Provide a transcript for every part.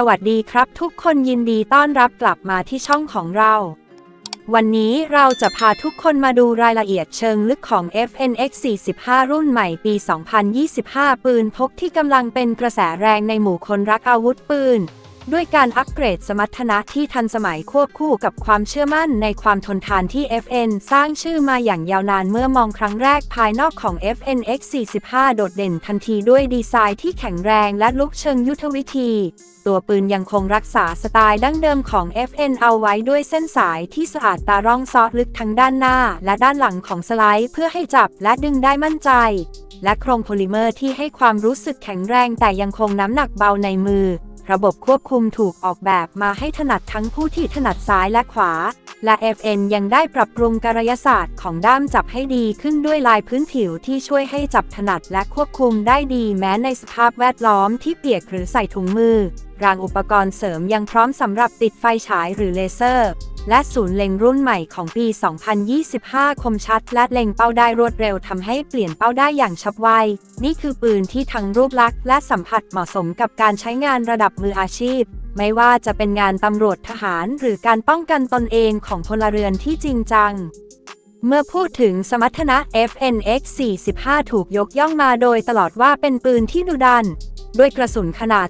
สวัสดีครับทุกคนยินดีต้อนรับกลับมาที่ช่องของเรา วันนี้เราจะพาทุกคนมาดูรายละเอียดเชิงลึกของ FNX 45 รุ่นใหม่ปี 2025 ปืนพกที่กำลังเป็นกระแสแรงในหมู่คนรักอาวุธปืน ด้วยการอัปเกรดสมรรถนะที่ทันสมัยควบคู่กับความเชื่อมั่นในความทนทานที่ FN สร้างชื่อมาอย่างยาวนานเมื่อมองครั้งแรกภายนอกของ FNX 45 โดดเด่นทันทีด้วยดีไซน์ที่แข็งแรงและลุกเชิงยุทธวิธี ตัวปืนยังคงรักษาสไตล์ดั้งเดิมของ FN เอาไว้ด้วยเส้นสายที่สะอาดตาร่องซอสลึกทั้งด้านหน้า และด้านหลังของสไลด์ เพื่อให้จับและดึงได้มั่นใจและโครงโพลิเมอร์ที่ให้ความรู้สึกแข็งแรงแต่ยังคงน้ำหนักเบาในมือ ระบบควบคุมถูกออกแบบมาให้ถนัดทั้งผู้ที่ถนัดซ้ายและขวา และ FN ยังได้ปรับปรุงกายศาสตร์ของด้ามจับให้ดีขึ้นด้วยลายพื้นผิวที่ช่วยให้จับถนัดและควบคุมได้ดีแม้ในสภาพแวดล้อมที่เปียกหรือใส่ถุงมือ รางอุปกรณ์เสริมยังพร้อมสำหรับติดไฟฉายหรือเลเซอร์ และศูนย์เล็งรุ่นใหม่ของปี 2025 คมชัด และเล็งเป้าได้รวดเร็วทำให้เปลี่ยนเป้าได้อย่างฉับไว นี่คือปืนที่ทั้งรูปลักษณ์และสัมผัสเหมาะสมกับการใช้งานระดับมืออาชีพ ไม่ว่าจะเป็นงานตำรวจทหาร หรือการป้องกันตนเองของพลเรือนที่จริงจัง เมื่อพูดถึงสมรรถนะ FNX 45 ถูกยกย่องมาโดยตลอดว่าเป็นปืนที่ดุดัน ด้วยกระสุนขนาด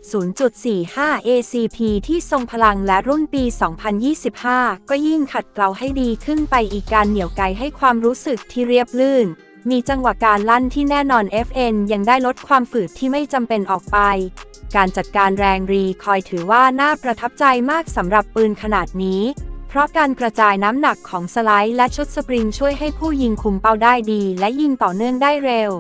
0.45 ACP ที่ทรงพลังและรุ่นปี 2025 ก็ยิ่งขัดเกลาให้ดีขึ้นไปอีกการเหนี่ยวไกให้ความรู้สึกที่เรียบลื่น มีจังหวะการลั่นที่แน่นอน FN ยังได้ลดความฝืดที่ไม่จำเป็นออกไป การจัดการแรงรีคอยถือว่าน่าประทับใจมากสำหรับปืนขนาดนี้ ราะการกระจายน้ำหนักของสไลด์และชุดสปริงช่วยให้ผู้ยิงคุมเป้าได้ดี และยิงต่อเนื่องได้เร็ว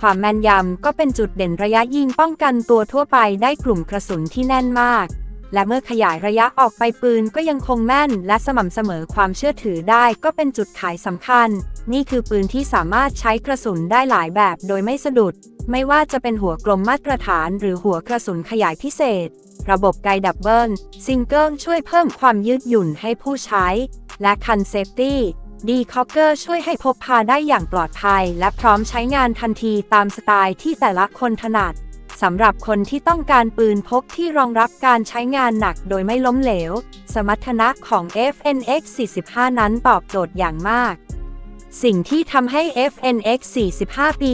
ความแม่นยำก็เป็นจุดเด่นระยะยิงป้องกันตัวทั่วไปได้กลุ่มกระสุนที่แน่นมาก และเมื่อขยายระยะออกไปปืนก็ยังคงแม่น และสม่ำเสมอความเชื่อถือได้ก็เป็นจุดขายสำคัญ นี่คือปืนที่สามารถใช้กระสุนได้หลายแบบโดยไม่สะดุด ไม่ว่าจะเป็นหัวกลมมาตรฐาน หรือหัวกระสุนขยายพิเศษ ระบบไกดับเบิลซิงเกิลช่วยเพิ่มความยืดหยุ่นให้ผู้ใช้ และคันเซฟตี้ดีคอเกอร์ช่วยให้พกพาได้อย่างปลอดภัย และพร้อมใช้งานทันทีตามสไตล์ที่แต่ละคนถนัดสำหรับคนที่ต้องการปืนพกที่รองรับการใช้งานหนักโดยไม่ล้มเหลว สมรรถนะของ FNX 45 นั้นตอบโจทย์อย่างมาก สิ่งที่ทำให้ FNX 45 ปี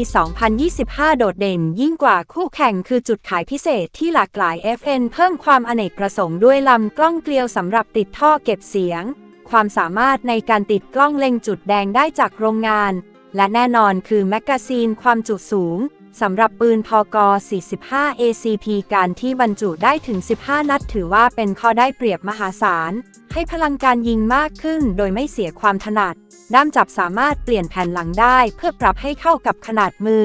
2025 โดดเด่นยิ่งกว่าคู่แข่งคือจุดขายพิเศษที่หลากหลาย FN เพิ่มความอเนกประสงค์ด้วยลำกล้องเกลียวสำหรับติดท่อเก็บเสียง ความสามารถในการติดกล้องเล็งจุดแดงได้จากโรงงาน และแน่นอนคือแมกกาซีนความจุสูง สำหรับปืนพก 45 ACP การที่บรรจุได้ถึง 15 นัดถือว่าเป็นข้อได้เปรียบมหาศาล ให้พลังการยิงมากขึ้นโดยไม่เสียความถนัด ด้ามจับสามารถเปลี่ยนแผ่นหลังได้เพื่อปรับให้เข้ากับขนาดมือ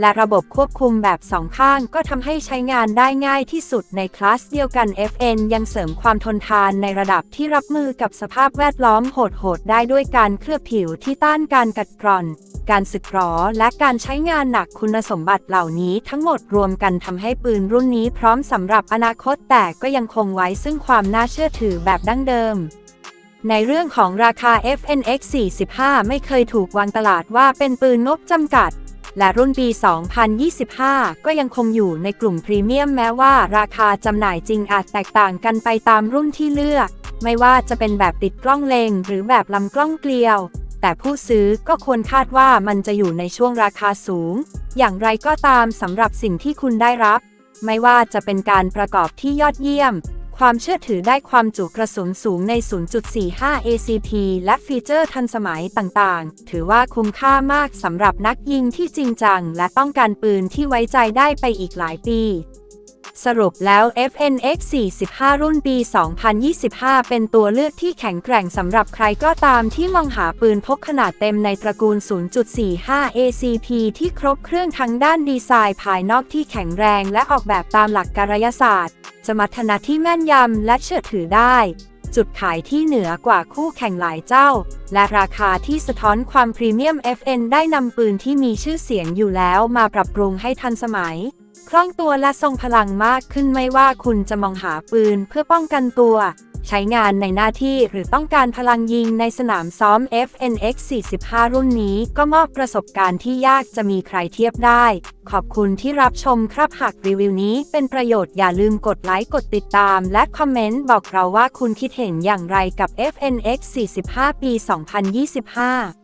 และระบบควบคุมแบบสองข้างก็ทำให้ใช้งานได้ง่ายที่สุดในคลาสเดียวกัน FN ยังเสริมความทนทานในระดับที่รับมือกับสภาพแวดล้อมโหดๆได้ด้วยการเคลือบผิวที่ต้านการกัดกร่อน การสึกหรอและการใช้งานหนักคุณสมบัติเหล่านี้ทั้งหมดรวมกันทำให้ปืนรุ่นนี้พร้อมสำหรับอนาคตแต่ก็ยังคงไว้ซึ่งความน่าเชื่อถือแบบดั้งเดิมในเรื่องของราคา FNX 45 ไม่เคยถูกวางตลาดว่าเป็นปืนงบจำกัด และรุ่นปี 2025 ก็ยังคงอยู่ในกลุ่มพรีเมียมแม้ว่าราคาจำหน่ายจริงอาจแตกต่างกันไปตามรุ่นที่เลือก ไม่ว่าจะเป็นแบบติดกล้องเลงหรือแบบลำกล้องเกลียว แต่ผู้ซื้อก็ควรคาดว่ามันจะอยู่ในช่วงราคาสูง อย่างไรก็ตามสำหรับสิ่งที่คุณได้รับ ไม่ว่าจะเป็นการประกอบที่ยอดเยี่ยม ความเชื่อถือได้ความจุกระสุนสูงใน 0.45 ACP และฟีเจอร์ทันสมัยต่างๆ ถือว่าคุ้มค่ามากสำหรับนักยิงที่จริงจัง และต้องการปืนที่ไว้ใจได้ไปอีกหลายปี สรุปแล้ว FNX 45 รุ่นปี 2025 เป็นตัวเลือกที่แข็งแกร่งสำหรับใครก็ตามที่มองหาปืนพกขนาดเต็มในตระกูล 0.45 ACP ที่ครบเครื่องทั้งด้านดีไซน์ภายนอกที่แข็งแรงและออกแบบตามหลักการยศาสตร์ สมรรถนะที่แม่นยำและเชื่อถือได้ จุดขายที่เหนือกว่าคู่แข่งหลายเจ้า และราคาที่สะท้อนความพรีเมียม FN ได้นำปืนที่มีชื่อเสียงอยู่แล้วมาปรับปรุงให้ทันสมัย คล่องตัวและทรงพลังมากขึ้นไม่ว่าคุณจะมองหาปืนเพื่อป้องกันตัว ใช้งานในหน้าที่หรือต้องการพลังยิงในสนามซ้อม FNX 45 รุ่นนี้ก็มอบประสบการณ์ที่ยากจะมีใครเทียบได้ ขอบคุณที่รับชมครับหากรีวิวนี้เป็นประโยชน์อย่าลืมกดไลค์กดติดตาม และคอมเมนต์บอกเราว่าคุณคิดเห็นอย่างไรกับ FNX 45 ปี 2025